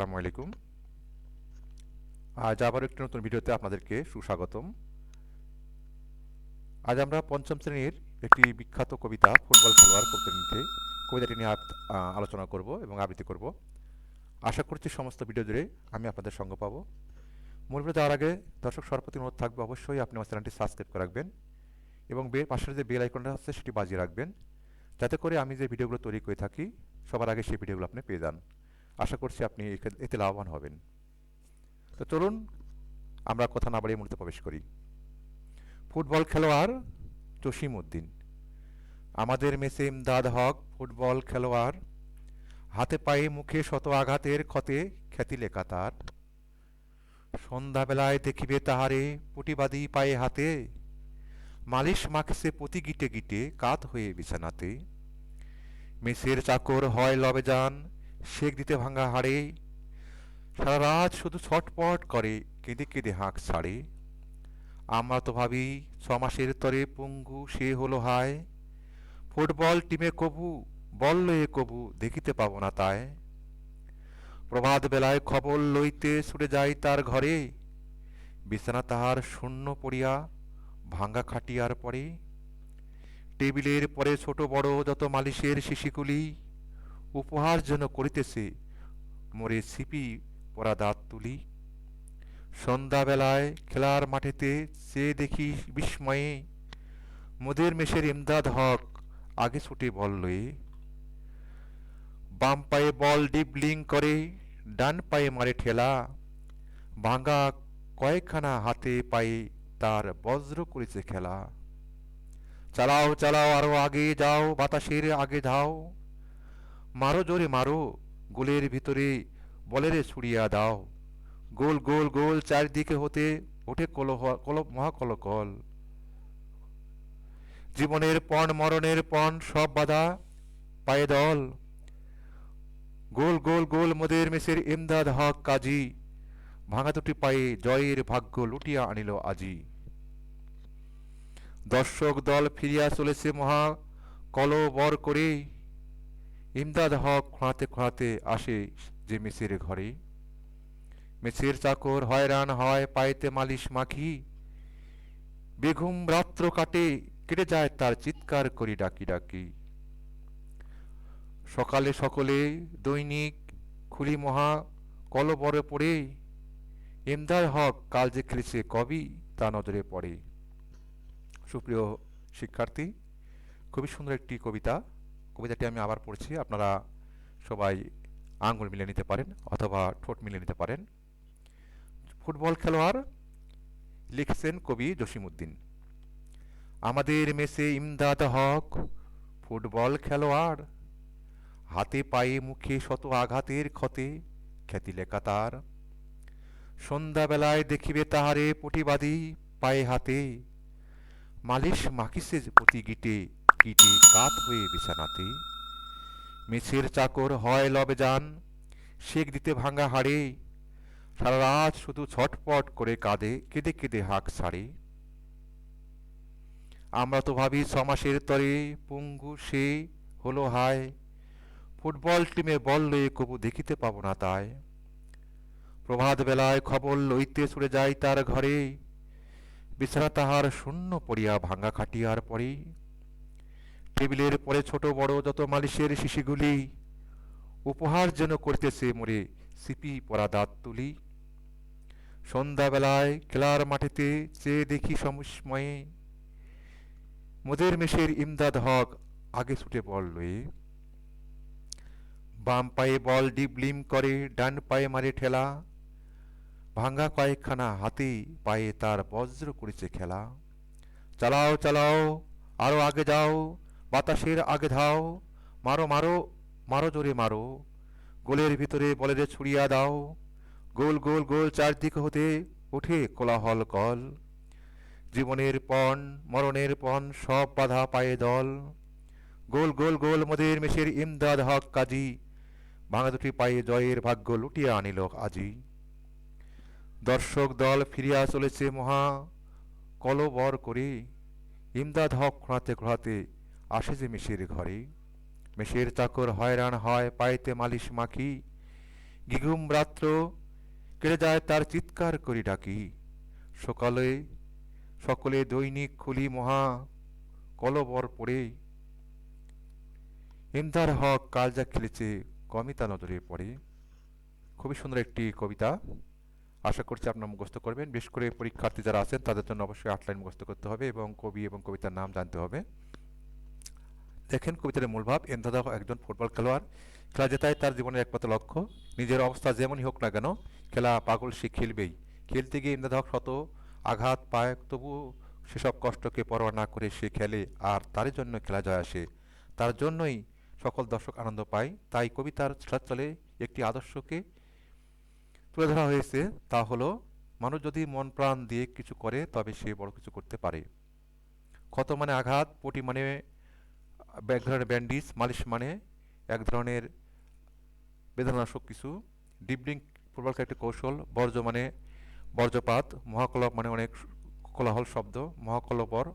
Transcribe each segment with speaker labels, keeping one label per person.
Speaker 1: আসসালামু আলাইকুম। আজ আবার একটি নতুন ভিডিওতে আপনাদেরকে সুস্বাগতম। আজ আমরা পঞ্চম শ্রেণির একটি বিখ্যাত কবিতা, ফুটবল খেলোয়াড় কবিতা নিতে কবিতাটি নিয়ে আলোচনা করব এবং আবৃত্তি করব। আশা করছি সমস্ত ভিডিও জুড়ে আমি আপনাদের সঙ্গ পাবো। মূল ভিডিও যাওয়ার আগে দর্শক সর্বপ্রতি অনুরোধ থাকবে অবশ্যই আপনি আমার চ্যানেলটি সাবস্ক্রাইব করে রাখবেন এবং বে পাশের যে বেল আইকনটা আছে সেটি বাজিয়ে রাখবেন। যাতে করে আমি যে ভিডিওগুলো তৈরি করে থাকি, সবার আগে সেই ভিডিওগুলো আপনি পেয়ে যান। আশা করছি আপনি এতে লাভবান হবেন। তো চলুন, আমরা কথা না বাড়িয়ে মূলত প্রবেশ করি। ফুটবল খেলোয়াড় জসিম উদ্দিন। আমাদের মেসে ইমদাদ হক, ফুটবল খেলোয়াড়, হাতে পায়ে মুখে শত আঘাতের ক্ষতে খ্যাতি লেখা তার। সন্ধ্যাবেলায় দেখিবে তাহারে পুটিবাদী পায়ে হাতে, মালিশ মাখছে প্রতি গিটে গিটে কাত হয়ে বিছানাতে। মেসের চাকর হয় লবে যান শেক দিতে ভাঙা হাড়ে, সারা রাত শুধু ছটপট করে কেঁদে কেঁদে হাঁক ছাড়ে। আমরা তো ভাবি, ছমাসের তরে পঙ্গু সে হলো হায়। ফুটবল টিমে কবু বল লয়ে কবু দেখিতে পাব না তাই প্রভাত বেলায় খবর লইতে ছুটে যাই তার ঘরে। বিছানা তাহার শূন্য পড়িয়া ভাঙ্গা খাটিয়ার পরে। টেবিলের পরে ছোট বড় যত মালিশের শিশিগুলি উপহার যেন করিতেছে। মোরে সিপি পরা দাঁত তুলি। সন্ধ্যাবেলায় খেলার মাঠেতে চেয়ে দেখি বিস্ময়ে, মোদের মেশের ইমদাদ হক আগে ছুটে বল লয়ে। বাম পায়ে বল ডিবলিং করে, ডান পায়ে মারে ঠেলা। ভাঙা কয়েকখানা হাতে পায়ে তার বজ্র করেছে খেলা। চালাও চালাও, আরও আগে যাও, বাতাসের আগে ধাও। মারো জোরে মারো, গোলের ভিতরে বলেরে ছুড়িয়া দাও। গোল গোল গোল চারিদিকে হতে ওঠে কলহ কল মহাকলকল। জীবনের পণ, মরণের পণ, সব বাধা পায়ে দল। গোল গোল গোল মোদের মেসের ইমদাদ হক কাজী। ভাঙা দুটি পায়ে জয়ের ভাগ্য লুটিয়া আনিল আজি। দর্শক দল ফিরিয়া চলেছে মহা কলবর করে ইমদাদ হক খোঁড়াতে খোঁড়াতে আসে যে মেসের ঘরে। মেসের চাকর হয়রান হয়, পায়েতে মালিশ মাখি। বেঘুম রাত্র কাটে, কেটে যায় তার চিৎকার করি ডাকি ডাকি। সকালে সকলে দৈনিক খুলি মহা কলবরে পড়ে। ইমদাদ হক কাল যে খেলেছে কবি তা নজরে পড়ে। সুপ্রিয় শিক্ষার্থী, খুবই সুন্দর একটি কবিতা কবিতাটি আমি আবার পড়ছি, আপনারা সবাই আঙ্গুল মিলে নিতে পারেন অথবা ঠোঁট মিলে নিতে পারেন। ফুটবল খেলোয়াড় লিখছেন কবি জসিমউদ্দিন। আমাদের মেসে ইমদাদ হক, ফুটবল খেলোয়াড়, হাতে পায়ে মুখে শত আঘাতের ক্ষতে খ্যাতি লেখা তার সন্ধ্যাবেলায় দেখিবে তাহারে পটিবাদী পায়ে হাতে, মালিশ মাখিসে প্রতি গিটে গিটে কাত হয়ে বিছানাতে। মেছের চাকর হয় লবে যান, শেক দিতে ভাঙা হাড়ে। সারা রাত শুধু ছটপট করে কাঁদে, কেঁদে কেঁদে হাঁক ছাড়ে। আমরা তো ভাবি ছমাসের তরে পুঙ্গু সে হলো হায়। ফুটবল টিমে বল লয়ে কবু দেখিতে পাব না তাই। প্রভাত বেলায় খবর লইতে ছুড়ে যায় তার ঘরে। বিছানা তাহার শূন্য পড়িয়া ভাঙা খাটিয়ার পরে। টেবিলের পরে ছোট বড় যত মালিশের শিশিগুলি উপহার যেন করতেছে মোরে সিপি পরা দাঁত তুলি। সন্ধ্যাবেলায় খেলার মাঠেতে চেয়ে দেখি সমস্ময়ে মোদের মেশের ইমদাদ হক আগে ছুটে বল লয়ে। বাম পায়ে বল ডিবলিম করে, ডান পায়ে মারে ঠেলা। ভাঙ্গা কয়েকখানা হাতে পায়ে তার বজ্র করেছে খেলা। চালাও চালাও, আরও আগে যাও বাতাসের আগে ধাও, মারো মারো মারো জোরে মারো। গোলের ভিতরে বলেরে ছুড়িয়া দাও। গোল গোল গোল চারদিকে হতে ওঠে কোলাহল কল। জীবনের পণ, মরণের পণ, সব বাধা পায়ে দল। গোল গোল গোল মদের মেশের ইমদাদ হক কাজী। ভাঙা দুটি পায়ে জয়ের ভাগ্য লুটিয়া আনিল আজি। দর্শক দল ফিরিয়া চলেছে মহা কলবর করে। ইমদাদ হক খোঁড়াতে খোঁড়াতে আসে যে মেশের ঘরে। মেশের চাকর হয়রান হয় পায়েতে মালিশ মাখি। গিগুম রাত্র কেড়ে যায় তার চিৎকার করি ডাকি। সকালে সকলে দৈনিক খুলি মহা কলবর পড়ে। ইন্দার হক কাল যা খেলেছে, কমিতা নজরে পড়ে। খুবই সুন্দর একটি কবিতা। আশা করছি আপনার মুখস্থ করবেন। বিশেষ করে পরীক্ষার্থী যারা আছেন, তাদের জন্য অবশ্যই আট লাইন মুখস্থ করতে হবে এবং কবি এবং কবিতার নাম জানতে হবে। দেখেন কবিতার মূল ভাব এন্দাদা একজন ফুটবল খেলোয়াড়। খেলা জেতাই তার জীবনের একমাত্র লক্ষ্য, নিজের অবস্থা যেমনই হোক না কেন, খেলা পাগল সে খেলবেই। খেলতে গিয়ে ইমদাদ হক শত আঘাত পায় তবু সেসব কষ্টকে পরোয়া না করে সে খেলে, আর তারই জন্য খেলা জয় আসে। তার জন্যই সকল দর্শক আনন্দ পায়। তাই কবিতার চলে একটি আদর্শকে তুলে ধরা হয়েছে। তা হলো, মানুষ যদি মন প্রাণ দিয়ে কিছু করে, তবে সে বড় কিছু করতে পারে। ক্ষত মানে আঘাত, পটি মানে এক ধরনের ব্যান্ডিজ, মালিশ মানে এক ধরনের বেদনাশক কিছু। ডিবলিং খেলার একটি কৌশল, বর্জ্য মানে বর্জ্যপাত, মহাকলপ মানে অনেক কোলাহল শব্দ, মহাকলবর,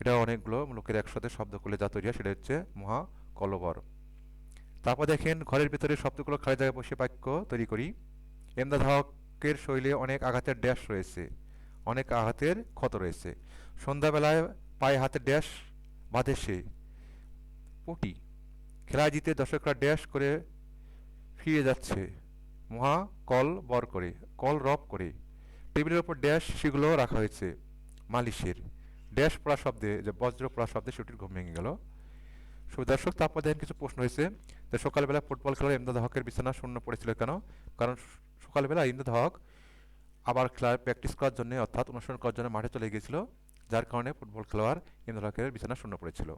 Speaker 1: এটা অনেকগুলো লোকের একসাথে শব্দ করলে যা তৈরি হয়, সেটা হচ্ছে মহাকলবর। তারপর দেখেন, ঘরের ভিতরে শব্দগুলো খালি জায়গায় বসে বাক্য তৈরি করি। এমদাদ হকের শৈলে অনেক আঘাতের ড্যাশ রয়েছে, অনেক আঘাতের ক্ষত রয়েছে। সন্ধ্যাবেলায় পায়ে হাতে ড্যাশ বাঁধে সে। পটি খেলা জিতে দর্শকরা ড্যাশ করে ফিরে যাচ্ছে। মহা কল বর করে, কল রব করে। টেবিলের ওপর ড্যাশ সেগুলো রাখা হয়েছে মালিশের। ড্যাশ পড়া শব্দে, যে বজ্র পড়া শব্দে সেটির ঘুম ভেঙে গেল। দর্শক তারপর দেখেন কিছু প্রশ্ন হয়েছে। যে সকালবেলা ফুটবল খেলার ইমদাদ হকের বিছানা শূন্য পড়েছিল কেন? কারণ সকালবেলা ইমদাদ হক আবার খেলার প্র্যাকটিস করার জন্য, অর্থাৎ অনুসরণ করার জন্য মাঠে চলে গিয়েছিল, যার কারণে ফুটবল খেলোয়াড় ইমদাদ হকের বিছানা শূন্য পড়েছিল।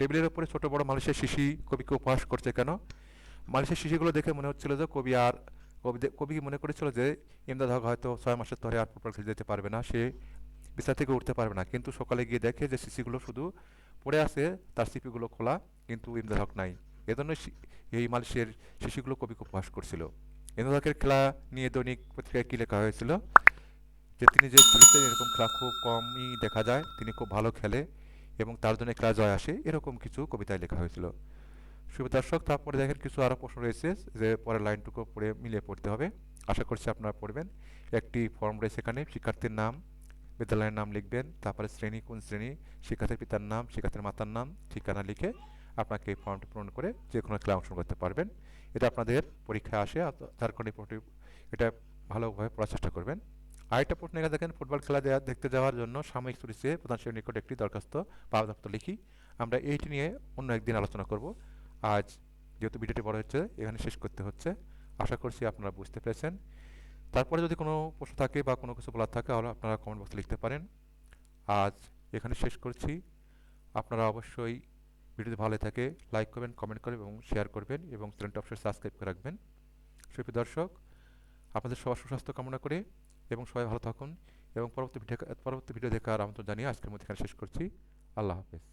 Speaker 1: টেবিলের উপরে ছোট বড় মানুষের শিশি কবিকে উপহাস করছে কেন? মানুষের শিশিগুলো দেখে মনে হচ্ছিল যে কবি আর কবি কবি মনে করেছিল যে ইমদাদ হক হয়তো ছয় মাসের তরে আর ফুটবল খেলতে যেতে পারবে না, সে বিছানা থেকে উঠতে পারবে না। কিন্তু সকালে গিয়ে দেখে যে শিশিগুলো শুধু পড়ে আছে, তার সিপিগুলো খোলা, কিন্তু ইমদাদ হক নাই এজন্য এই মালয়েশিয়ার শিশুগুলো কবিকে উপহাস করছিল। ইমদাদ হকের খেলা নিয়ে দৈনিক পত্রিকায় কী লেখা হয়েছিল? যে তিনি যে খেলেছেন, এরকম খেলা খুব কমই দেখা যায়। তিনি খুব ভালো খেলে। এবং তার জন্য খেলা জয় আসে, এরকম কিছু কবিতায় লেখা হয়েছিল। শুভ দর্শক তারপরে দেখেন কিছু আরও প্রশ্ন রয়েছে যে পরের লাইনটুকু পড়ে মিলিয়ে পড়তে হবে। আশা করছি আপনারা পড়বেন। একটি ফর্ম রয়েছে এখানে, শিক্ষার্থীর নাম, বিদ্যালয়ের নাম লিখবেন, তারপরে শ্রেণি, কোন শ্রেণি, শিক্ষার্থীর পিতার নাম, শিক্ষার্থীর মাতার নাম, ঠিকানা লিখে আপনাকে এই ফর্মটি পূরণ করে যে কোনো খেলা অংশগ্রহণ করতে পারবেন। এটা আপনাদের পরীক্ষায় আসে যার কারণে এটা ভালোভাবে পড়ার চেষ্টা করবেন। আরেকটা প্রশ্ন, এখানে দেখেন, ফুটবল খেলা দেখতে যাওয়ার জন্য সাময়িক সুরিসে প্রধান শ্রেণির নিকট একটি দরখাস্ত, পাওয়া লিখি। আমরা এইটি নিয়ে অন্য একদিন আলোচনা করব। আজ যেহেতু ভিডিওটি বড় হচ্ছে, এখানে শেষ করতে হচ্ছে। আশা করছি আপনারা বুঝতে পেরেছেন। তারপরে যদি কোনো প্রশ্ন থাকে বা কোনো কিছু বলার থাকে, তাহলে আপনারা কমেন্ট বক্সে লিখতে পারেন। আজ এখানে শেষ করছি। আপনারা অবশ্যই ভিডিওটি ভালো থাকে লাইক করবেন কমেন্ট করবেন এবং শেয়ার করবেন এবং চ্যানেলটি অবশ্যই সাবস্ক্রাইব করে রাখবেন। সুপ্রিয় দর্শক, আপনাদের সবার সুস্বাস্থ্য কামনা করে এবং সবাই ভালো থাকুন এবং পরবর্তী ভিডিও পরবর্তী ভিডিও দেখার আমন্ত্রণ জানিয়ে আজকের মধ্যে এখানে শেষ করছি। আল্লাহ হাফেজ।